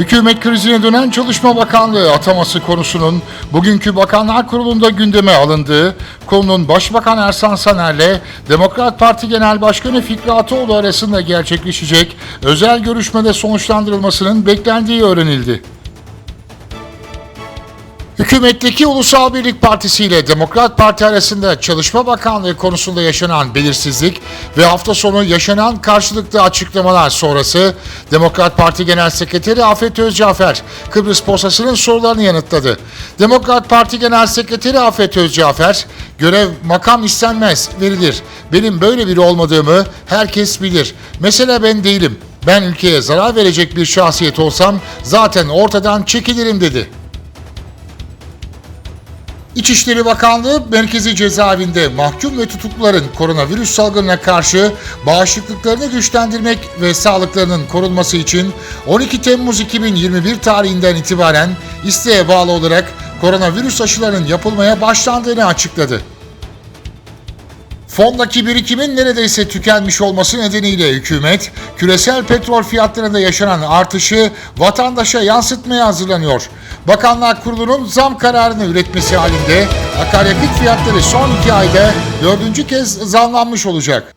Hükümet krizine dönen Çalışma Bakanlığı ataması konusunun bugünkü Bakanlar Kurulu'nda gündeme alındığı, konunun Başbakan Ersan Saner'le Demokrat Parti Genel Başkanı Fikri Ataoğlu arasında gerçekleşecek özel görüşmede sonuçlandırılmasının beklendiği öğrenildi. Hükümetteki Ulusal Birlik Partisi ile Demokrat Parti arasında Çalışma Bakanlığı konusunda yaşanan belirsizlik ve hafta sonu yaşanan karşılıklı açıklamalar sonrası Demokrat Parti Genel Sekreteri Afet Özcafer Kıbrıs posasının sorularını yanıtladı. Demokrat Parti Genel Sekreteri Afet Özcafer, görev makam istenmez, verilir. Benim böyle biri olmadığımı herkes bilir. Mesele ben değilim. Ben ülkeye zarar verecek bir şahsiyet olsam zaten ortadan çekilirim dedi. İçişleri Bakanlığı merkezi cezaevinde mahkum ve tutukluların koronavirüs salgınına karşı bağışıklıklarını güçlendirmek ve sağlıklarının korunması için 12 Temmuz 2021 tarihinden itibaren isteğe bağlı olarak koronavirüs aşılarının yapılmaya başlandığını açıkladı. Fondaki birikimin neredeyse tükenmiş olması nedeniyle hükümet, küresel petrol fiyatlarında yaşanan artışı vatandaşa yansıtmaya hazırlanıyor. Bakanlar Kurulu'nun zam kararını üretmesi halinde akaryakıt fiyatları son iki ayda dördüncü kez zamlanmış olacak.